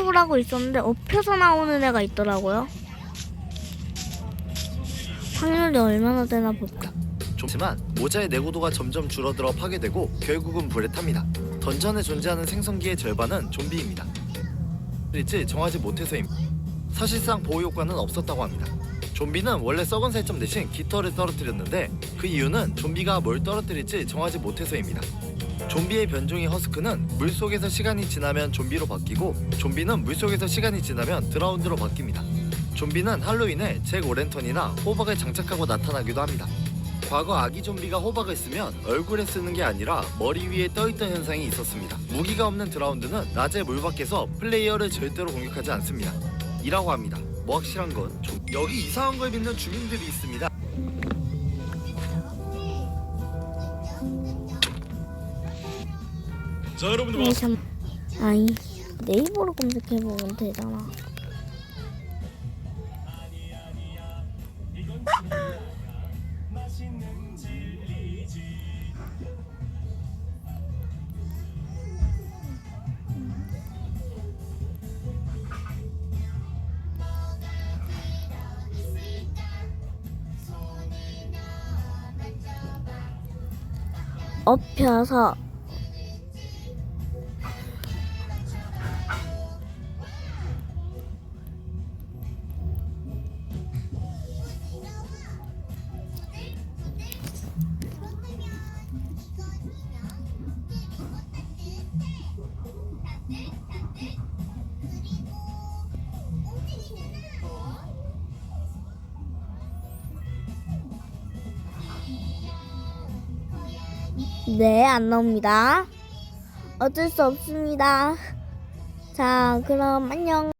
하고 있었는데 엎혀서 나오는 애가 있더라고요. 확률이 얼마나 되나 볼까? 좋지만 모자의 내구도가 점점 줄어들어 파괴되고 결국은 불에 탑니다. 던전에 존재하는 생성기의 절반은 좀비입니다. 일지 정하지 못해서입니다. 사실상 보호 효과는 없었다고 합니다. 좀비는 원래 썩은 살점 대신 깃털을 떨어뜨렸는데 그 이유는 좀비가 뭘 떨어뜨릴지 정하지 못해서입니다. 좀비의 변종인 허스크는 물속에서 시간이 지나면 좀비로 바뀌고 좀비는 물속에서 시간이 지나면 드라운드로 바뀝니다. 좀비는 할로윈에 잭 오랜턴이나 호박을 장착하고 나타나기도 합니다. 과거 아기 좀비가 호박을 쓰면 얼굴에 쓰는 게 아니라 머리 위에 떠있던 현상이 있었습니다. 무기가 없는 드라운드는 낮에 물 밖에서 플레이어를 절대로 공격하지 않습니다. 이라고 합니다. 뭐 확실한 건 좀- 여기 이상한 걸 믿는 주민들이 있습니다. 자 여러분들 반갑습니다. 참. 아이 네이버로 검색해보면 되잖아. 엎혀서 네, 안 나옵니다. 어쩔 수 없습니다. 자, 그럼 안녕.